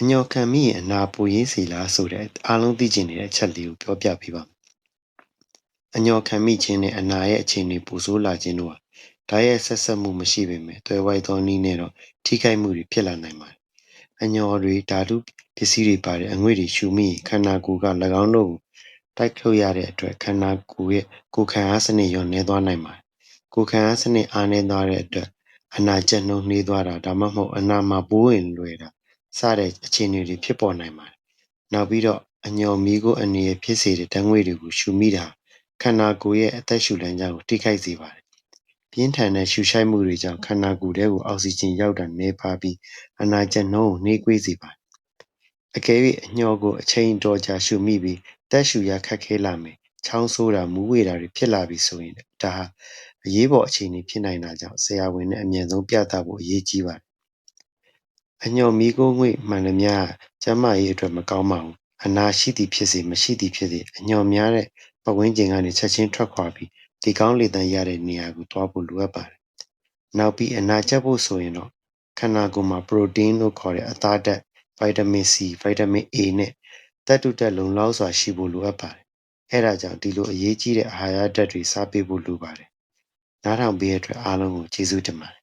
အညော်ခံမိရင်အနာပူရင်းစီလားဆိုတဲ့အားလုံးသိကျင်နေတဲ့အချက်လေးကိုပြောပြပေးပါမယ်။အညော်ခံမိခြင်းနဲ့အနာရဲ့အခြေအနေပူဆိုးလာခြင်းတို့ဟာဓာတ်ရဲ့ဆက်ဆက်မှုမရှိပေမဲ့တွဲဝိုက်သောနည်းနဲ့တော့ထိခိုက်မှုတွေဖြစ်လာနိုင်ပါတယ်။အညော်တွေဓာတုပစ္စည်းတွေပါတဲ့အငွေ့တွေရှူမိရင်ခန္ဓာကိုယ်က၎င်းတို့ကိုတိုက်ထုတ်ရတဲ့အတွက်ခန္ဓာကိုယ်ရဲ့ကိုယ်ခံအားစနစ်လျော့နည်းသွားနိုင်ပါတယ်။ကိုယ်ခံအားစနစ်အားနည်းသွားတဲ့အတွက်အနာကျက်နှုန်းနှေးသွားတာဒါမှမဟုတ်အနာမှာပိုးဝင်လွယ်တာ စတဲ့အခြေအနေတွေဖြစ်ပေါ်နိုင်ပါတယ်။နောက်ပြီးတော့အညော်မီးကိုအနေနဲ့ဖြစ်စေတဲ့ဓာတ်ငွေ့တွေကိုရှူမိတာခန္ဓာကိုယ်ရဲ့အသက်ရှူလမ်းကြောင်းကိုထိခိုက်စေပါတယ်။ပြင်းထန်တဲ့ရှူရှိုက်မှုတွေကြောင့်ခန္ဓာကိုယ်ထဲကိုအောက်ဆီဂျင်ရောက်တာနည်းပါးပြီးအနာကျက်နှုန်းကိုနှေးကွေးစေပါတယ်။အကယ်၍အညော်ကိုအချိန်တော်ကြာရှူမိပြီးတက်ရှူရခက်ခဲလာမယ်။ချောင်းဆိုးတာမူးဝေတာတွေဖြစ်လာပြီဆိုရင်ဒါဟာအရေးပေါ်အခြေအနေဖြစ်နိုင်တာကြောင့်ဆရာဝန်နဲ့အမြန်ဆုံးပြသဖို့အရေးကြီးပါတယ်။ အညော်မီးခိုးငွေ့မှန်သမျှကျန်းမာရေးအတွက်မကောင်းပါဘူး။အနာရှိသည်ဖြစ်စေမရှိသည်ဖြစ်စေအညော်များတဲ့ပတ်ဝန်းကျင်ကနေချက်ချင်းထွက်ခွာပြီးလေကောင်းလေသန့်ရတဲ့နေရာကိုသွားဖို့လိုအပ်ပါတယ်။နောက်ပြီးအနာကျက်ဖို့ဆိုရင်တော့ခန္ဓာကိုယ်မှာပရိုတင်းလို့ခေါ်တဲ့အသားဓာတ်၊ဗိုက်တာမင် C ၊ဗိုက်တာမင် A နဲ့သတ္တုဓာတ်လုံလောက်စွာရှိဖို့လိုအပ်ပါတယ်။အဲဒါကြောင့်ဒီလိုအရေးကြီးတဲ့အာဟာရဓာတ်တွေစားပေးဖို့လိုပါတယ်။နားထောင်ပေးတဲ့အတွက်အားလုံးကိုကျေးဇူးတင်ပါတယ်